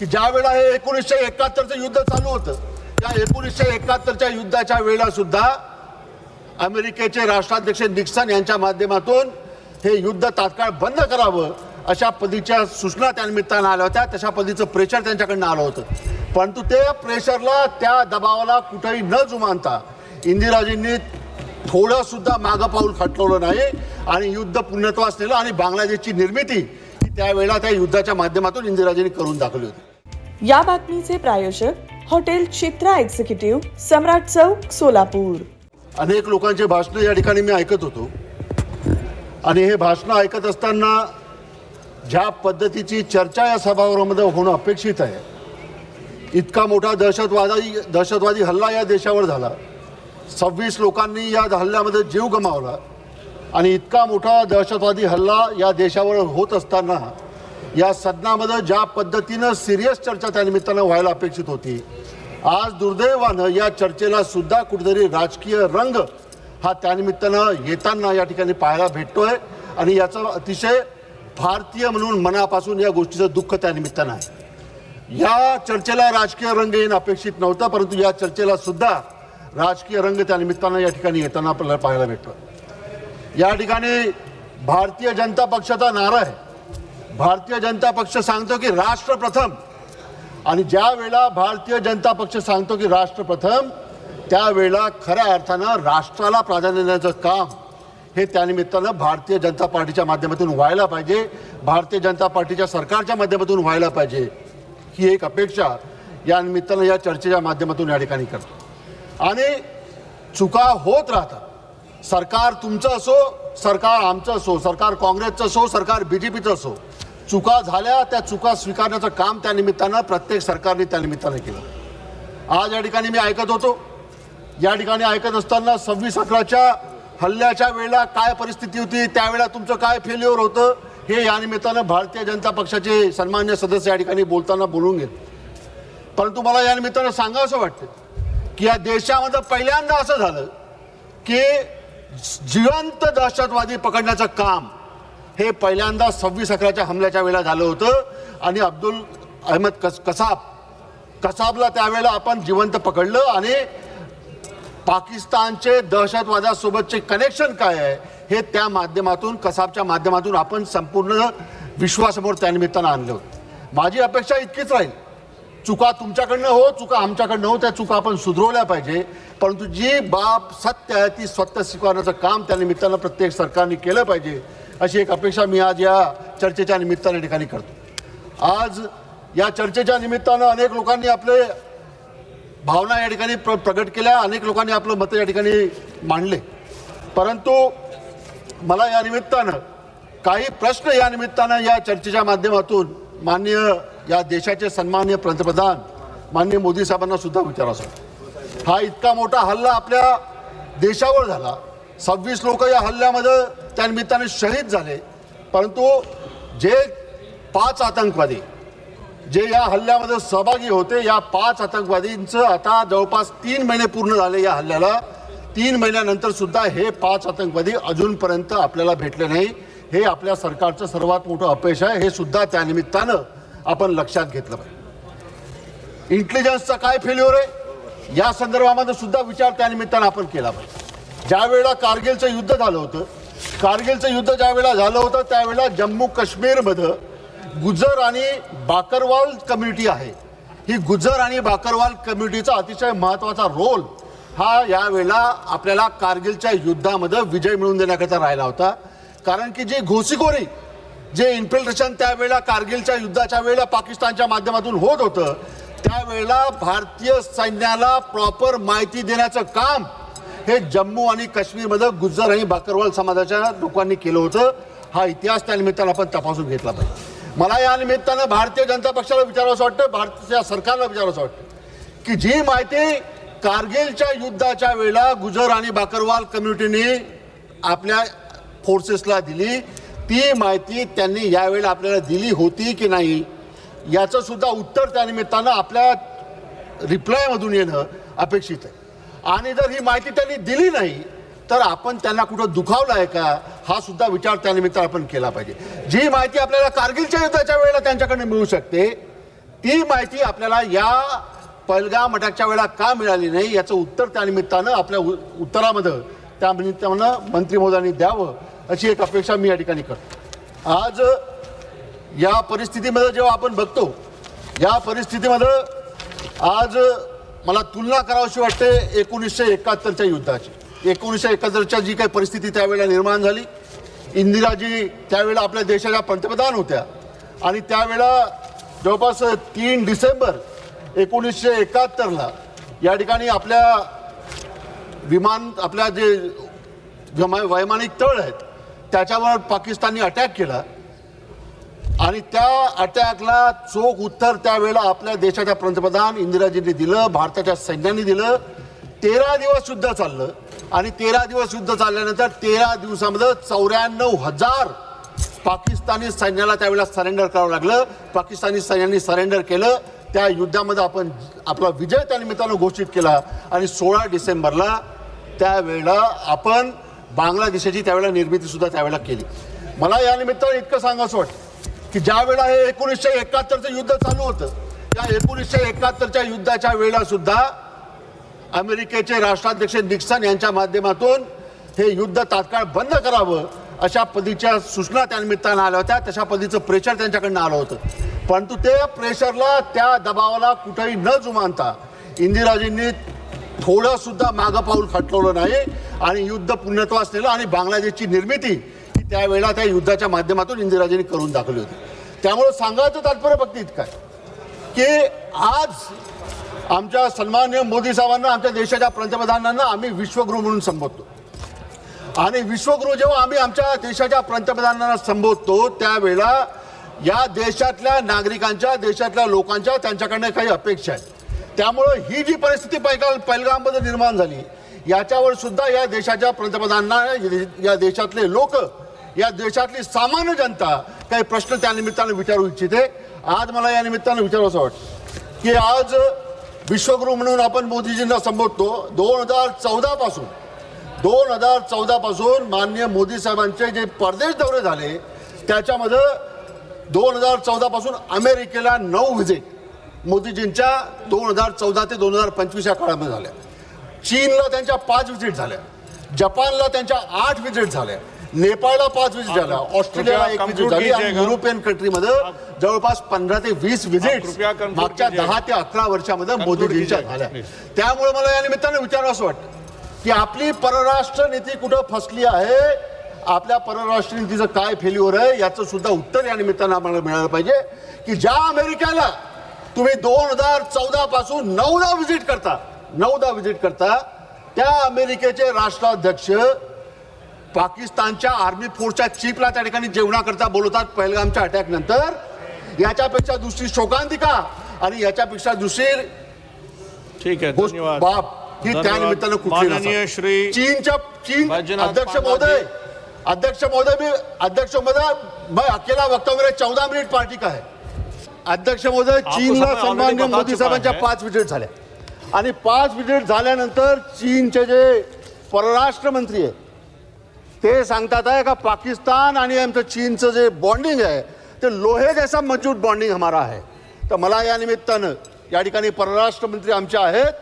की ज्या वेळा हे एकोणीसशे एकाहत्तरचं युद्ध चालू होतं त्या एकोणीसशे एकाहत्तरच्या युद्धाच्या वेळा सुद्धा अमेरिकेचे राष्ट्राध्यक्ष निक्सन यांच्या माध्यमातून हे युद्ध तात्काळ बंद करावं अशा पद्धतीच्या सूचना त्या निमित्तानं आल्या होत्या. तशा पद्धतीचं प्रेशर त्यांच्याकडनं आलं होतं. परंतु ते प्रेशरला त्या दबावाला कुठेही न जुमानता इंदिराजींनी थोडं सुद्धा मागं पाऊल खटलवलं नाही आणि युद्ध पूर्णत्वास नेलं आणि बांगलादेशची निर्मिती त्यावेळेला त्या युद्धाच्या माध्यमातून इंदिराजींनी करून दाखवली होती. या बातमीचे प्रायोजक हॉटेल चित्रा एक्झिक्युटिव्ह सम्राट चौक सोलापूर. अनेक लोकांचे भाषणं या ठिकाणी मी ऐकत होतो. आणि हे भाषणं ऐकत असताना ज्या पद्धतीची चर्चा या सभागृहामध्ये होणं अपेक्षित आहे इतका मोठा दहशतवादी दहशतवादी हल्ला या देशावर झाला. सव्वीस लोकांनी या हल्ल्यामध्ये जीव गमावला. आणि इतका मोठा दहशतवादी हल्ला या देशावर होत असताना या सदनामध्ये ज्या पद्धतीनं सिरियस चर्चा त्या निमित्तानं व्हायला अपेक्षित होती. आज दुर्दैवानं या चर्चेला सुद्धा कुठेतरी राजकीय रंग हा त्यानिमित्तानं येताना या ठिकाणी पाहायला भेटतोय आणि याचं अतिशय भारतीय म्हणून मनापासून या गोष्टीचं दुःख त्यानिमित्तानं आहे. या चर्चेला राजकीय रंग येणं अपेक्षित नव्हता परंतु या चर्चेला सुद्धा राजकीय रंग त्यानिमित्तानं या ठिकाणी येताना आपल्याला पाहायला भेटतो या ठिकाणी भारतीय जनता पक्षाचा नारा आहे. भारतीय जनता पक्ष सांगतो की राष्ट्र प्रथम. आणि ज्या वेळेला भारतीय जनता पक्ष सांगतो की राष्ट्र प्रथम त्यावेळेला खऱ्या अर्थानं राष्ट्राला प्राधान्य देण्याचं काम हे त्यानिमित्तानं भारतीय जनता पार्टीच्या माध्यमातून व्हायला पाहिजे. भारतीय जनता पार्टीच्या सरकारच्या माध्यमातून व्हायला पाहिजे ही एक अपेक्षा या निमित्तानं या चर्चेच्या माध्यमातून या ठिकाणी करतो. आणि चुका होत राहतात. सरकार तुमचं असो सरकार आमचं असो सरकार काँग्रेसचं असो सरकार बी जे पीचं असो चुका झाल्या त्या चुका स्वीकारण्याचं काम त्या निमित्तानं प्रत्येक सरकारने त्या निमित्तानं केलं. आज या ठिकाणी मी ऐकत होतो. या ठिकाणी ऐकत असताना सव्वीस अकराच्या हल्ल्याच्या वेळेला काय परिस्थिती होती त्यावेळेला तुमचं काय फेल्युअर होतं हे या निमित्तानं भारतीय जनता पक्षाचे सन्मान्य सदस्य या ठिकाणी बोलताना बोलून घेत परंतु मला या निमित्तानं असं वाटतं की या देशामध्ये पहिल्यांदा असं झालं की जिवंत दहशतवादी पकडण्याचं काम हे पहिल्यांदा सव्वीस अकराच्या हमल्याच्या वेळेला झालं होतं. आणि अब्दुल अहमद कस कसाब. कसाबला त्यावेळेला आपण जिवंत पकडलं आणि पाकिस्तानचे दहशतवादासोबतचे कनेक्शन काय आहे हे त्या माध्यमातून कसाबच्या माध्यमातून आपण संपूर्ण विश्वासमोर त्यानिमित्तानं आणलं होतं. माझी अपेक्षा इतकीच राहील. चुका तुमच्याकडनं हो चुका आमच्याकडनं हो त्या चुका आपण सुधरवल्या पाहिजे. परंतु जी बाब सत्य आहे ती स्वतः स्वीकारण्याचं काम त्या निमित्तानं प्रत्येक सरकारने केलं पाहिजे अशी एक अपेक्षा मी आज या चर्चेच्या निमित्ताने या ठिकाणी करतो. आज या चर्चेच्या निमित्तानं अनेक लोकांनी आपले भावना या ठिकाणी प्र प्रकट केल्या अनेक लोकांनी आपलं मतं या ठिकाणी मांडले. परंतु मला या निमित्तानं काही प्रश्न या निमित्तानं या चर्चेच्या माध्यमातून माननीय या देशाचे सन्माननीय पंतप्रधान माननीय मोदी साहेबांना सुद्धा विचारायचा हा इतका मोठा हल्ला आपल्या देशावर झाला. सव्वीस लोक या हल्ल्यामध्ये त्या निमित्ताने शहीद झाले. परंतु जे पाच आतंकवादी जे या हल्ल्यामध्ये सहभागी होते या पाच आतंकवादींचं आता जवळपास तीन महिने पूर्ण झाले या हल्ल्याला. तीन महिन्यानंतर सुद्धा हे पाच आतंकवादी अजूनपर्यंत आपल्याला भेटले नाही. हे आपल्या सरकारचं सर्वात मोठं अपयश आहे. हे सुद्धा त्यानिमित्तानं आपण लक्षात घेतलं पाहिजे. इंटेलिजन्सचा काय फेल्युअर आहे? या संदर्भामध्ये सुद्धा विचार त्यानिमित्तानं आपण केला पाहिजे. ज्या वेळेला कारगिलचं युद्ध झालं होतं कारगिलचं युद्ध ज्या वेळेला झालं होतं त्यावेळेला जम्मू काश्मीरमध्ये गुजर आणि बाकरवाल कम्युनिटी आहे. ही गुजर आणि बाकरवाल कम्युनिटीचा अतिशय महत्त्वाचा रोल हा यावेळेला आपल्याला कारगिलच्या युद्धामध्ये विजय मिळवून देण्याकरता राहिला होता. कारण की जी घोसीखोरी जे इन्फिल्ट्रेशन त्यावेळेला कारगिलच्या युद्धाच्या वेळेला पाकिस्तानच्या माध्यमातून होत होतं त्यावेळेला भारतीय सैन्याला प्रॉपर माहिती देण्याचं काम हे जम्मू आणि काश्मीरमध्ये गुज्जर आणि बाकरवाल समाजाच्या लोकांनी केलं होतं. हा इतिहास त्या निमित्तानं आपण तपासून घेतला पाहिजे. मला या निमित्तानं भारतीय जनता पक्षाला विचारावंसं वाटतं भारतीय सरकारला विचारावंसं वाटतं. की जी माहिती कारगिलच्या युद्धाच्या वेळेला गुजर आणि बाकरवाल कम्युनिटीने आपल्या फोर्सेसला दिली ती माहिती त्यांनी यावेळेला आपल्याला दिली होती की नाही याचं सुद्धा उत्तर त्या निमित्तानं आपल्या रिप्लायमधून येणं अपेक्षित आहे. आणि जर ही माहिती त्यांनी दिली नाही तर आपण त्यांना कुठं दुखावलं आहे का हा सुद्धा विचार त्यानिमित्त आपण केला पाहिजे. जी माहिती आपल्याला कारगिलच्या युद्धाच्या वेळेला त्यांच्याकडनं मिळू शकते ती माहिती आपल्याला या पहलगाम अटॅकच्या वेळेला का मिळाली नाही याचं उत्तर त्यानिमित्तानं आपल्या उ- उत्तरामध्ये त्या निमित्तानं मंत्री महोदयांनी द्यावं अशी एक अपेक्षा मी या ठिकाणी करतो. आज या परिस्थितीमध्ये जेव्हा आपण बघतो या परिस्थितीमध्ये आज मला तुलना करावीशी वाटते एकोणीसशे एकाहत्तरच्या युद्धाची. एकोणीसशे एकाहत्तरच्या जी काही परिस्थिती त्यावेळेला निर्माण झाली इंदिराजी त्यावेळेला आपल्या देशाच्या पंतप्रधान होत्या आणि त्यावेळेला जवळपास तीन डिसेंबर एकोणीसशे एकाहत्तरला या ठिकाणी आपल्या विमान आपल्या जे वैमानिक तळ आहेत त्याच्यावर पाकिस्ताननी अटॅक केला. आणि त्या अटॅकला चोख उत्तर त्यावेळेला आपल्या देशाच्या पंतप्रधान इंदिराजींनी दिलं भारताच्या सैन्याने दिलं. तेरा दिवस युद्ध चाललं. आणि तेरा दिवस युद्ध चालल्यानंतर तेरा दिवसामध्ये चौऱ्याण्णव हजार पाकिस्तानी सैन्याला त्यावेळेला सरेंडर करावं लागलं. पाकिस्तानी सैन्यांनी सरेंडर केलं. त्या युद्धामध्ये आपण आपला विजय त्या निमित्तानं घोषित केला. आणि सोळा डिसेंबरला त्यावेळेला आपण बांगलादेशाची त्यावेळेला निर्मितीसुद्धा त्यावेळेला केली. मला या निमित्तानं इतकं सांगायचं वाटतं. की ज्या वेळा हे एकोणीसशे एकाहत्तरचं युद्ध चालू होतं त्या एकोणीसशे एकाहत्तरच्या युद्धाच्या वेळा सुद्धा अमेरिकेचे राष्ट्राध्यक्ष निक्सन यांच्या माध्यमातून हे युद्ध तात्काळ बंद करावं अशा पद्धतीच्या सूचना त्या निमित्तानं आल्या होत्या. तशा पद्धतीचं प्रेशर त्यांच्याकडनं आलं होतं. परंतु ते प्रेशरला त्या दबावाला कुठेही न जुमानता इंदिराजींनी थोडंसुद्धा मागं पाऊल खटलवलं नाही आणि युद्ध पुण्यत्वास नेलं आणि बांगलादेशची निर्मिती त्यावेळेला त्या युद्धाच्या माध्यमातून इंदिराजींनी करून दाखवली होती. त्यामुळं सांगायचं तात्पर्य फक्त इतकं की आज आमच्या सन्मान्य मोदी साहेबांना आमच्या देशाच्या पंतप्रधानांना आम्ही विश्वगुरू म्हणून संबोधतो. आणि विश्वगुरू जेव्हा आम्ही आमच्या देशाच्या पंतप्रधानांना संबोधतो त्यावेळेला या देशातल्या नागरिकांच्या देशातल्या लोकांच्या त्यांच्याकडनं काही अपेक्षा आहेत. त्यामुळं ही जी परिस्थिती पैका पैलगाममध्ये निर्माण झाली याच्यावर सुद्धा या देशाच्या पंतप्रधानांना या देशातले लोक या देशातली सामान्य जनता काही प्रश्न त्या निमित्तानं विचारू इच्छिते. आज मला या निमित्तानं विचारावं वाटतं की आज विश्वगुरू म्हणून आपण मोदीजींना संबोधतो. दोन हजार चौदा पासून दोन हजार चौदा पासून माननीय मोदी साहेबांचे जे परदेश दौरे झाले त्याच्यामध्ये दोन हजार चौदा पासून अमेरिकेला नऊ व्हिजिट मोदीजींच्या दोन हजार चौदा ते दोन हजार पंचवीस या काळामध्ये झाल्या. चीनला त्यांच्या पाच व्हिजिट झाल्या. जपानला त्यांच्या आठ व्हिजिट झाल्या. नेपाळला पाच व्हिजिट झाल्या ऑस्ट्रेलियाला एक conclude झाली आणि. युरोपियन कंट्रीमध्ये जवळपास पंधरा ते वीस conclude मागच्या. दहा ते अकरा वर्षामध्ये मोदीजींच्या झाल्या. त्यामुळे मला या निमित्तानं विचारावं असं वाटतं की आपली परराष्ट्र नीती कुठं फसली आहे आपल्या परराष्ट्र नीतीचं काय फेल्युअर आहे याचं सुद्धा उत्तर या निमित्तानं आम्हाला मिळालं पाहिजे की ज्या अमेरिकेला तुम्ही दोन हजार चौदा पासून नऊदा व्हिजिट करता नऊदा व्हिजिट करता त्या अमेरिकेचे राष्ट्राध्यक्ष पाकिस्तानच्या आर्मी फोर्सच्या चीफला त्या ठिकाणी जेवणाकरता बोलवतात पहलगामच्या अटॅक नंतर याच्यापेक्षा दुसरी शोकांतिका आणि याच्यापेक्षा दुसरी ठीक आहे धन्यवाद बाप ही त्या. निमित्तानं कुठली. श्री चीनच्या चीन अध्यक्ष महोदय. अध्यक्ष महोदय भी अध्यक्ष महोदय मैं अकेला वक्ता मेरे चौदह मिनिट पार्टी का है अध्यक्ष महोदय चीनला सन्मान्य मोदी साहेबांच्या. पाच विजिट झाल्या आणि पाच विजिट झाल्यानंतर चीनचे जे परराष्ट्र मंत्री आहे ते सांगतात आहे का पाकिस्तान आणि आमचं चीनचं जे बॉन्डिंग आहे ते लोहे जैसा मजबूत बॉन्डिंग हमारा आहे तर मला या निमित्तानं या ठिकाणी परराष्ट्र मंत्री आमचे आहेत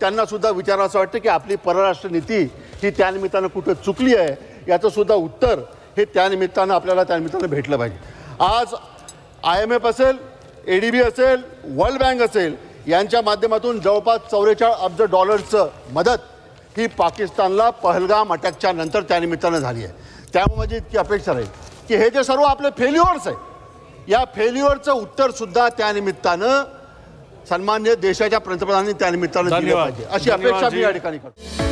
त्यांना सुद्धा विचारावं वाटतं की आपली परराष्ट्र नीती ही त्या निमित्तानं कुठं चुकली आहे याचं सुद्धा उत्तर हे त्यानिमित्तानं आपल्याला त्यानिमित्तानं भेटलं पाहिजे. आज आय एम एफ असेल ए डी बी असेल वर्ल्ड बँक असेल यांच्या माध्यमातून जवळपास चौवेचाळीस अब्ज डॉलर्सचं मदत ही पाकिस्तानला पहलगाम अटॅकच्या नंतर त्या निमित्तानं झाली आहे. त्यामुळे माझी इतकी अपेक्षा राहील की हे जे सर्व आपले फेल्युअर्स आहे या फेल्युअरचं उत्तर सुद्धा त्या निमित्तानं सन्मान्य देशाच्या पंतप्रधानांनी त्या निमित्तानं दिलं. पाहिजे. अशी अपेक्षा मी. या ठिकाणी करतो.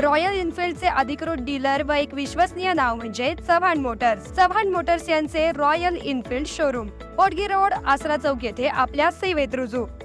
रॉयल इन्फिल्डचे अधिकृत डीलर व एक विश्वसनीय नाव म्हणजे चव्हाण मोटर्स. चव्हाण मोटर्स यांचे Royal Enfield showroom Hotgi road Asara Chowk येथे आपल्या सेवेत रुजू.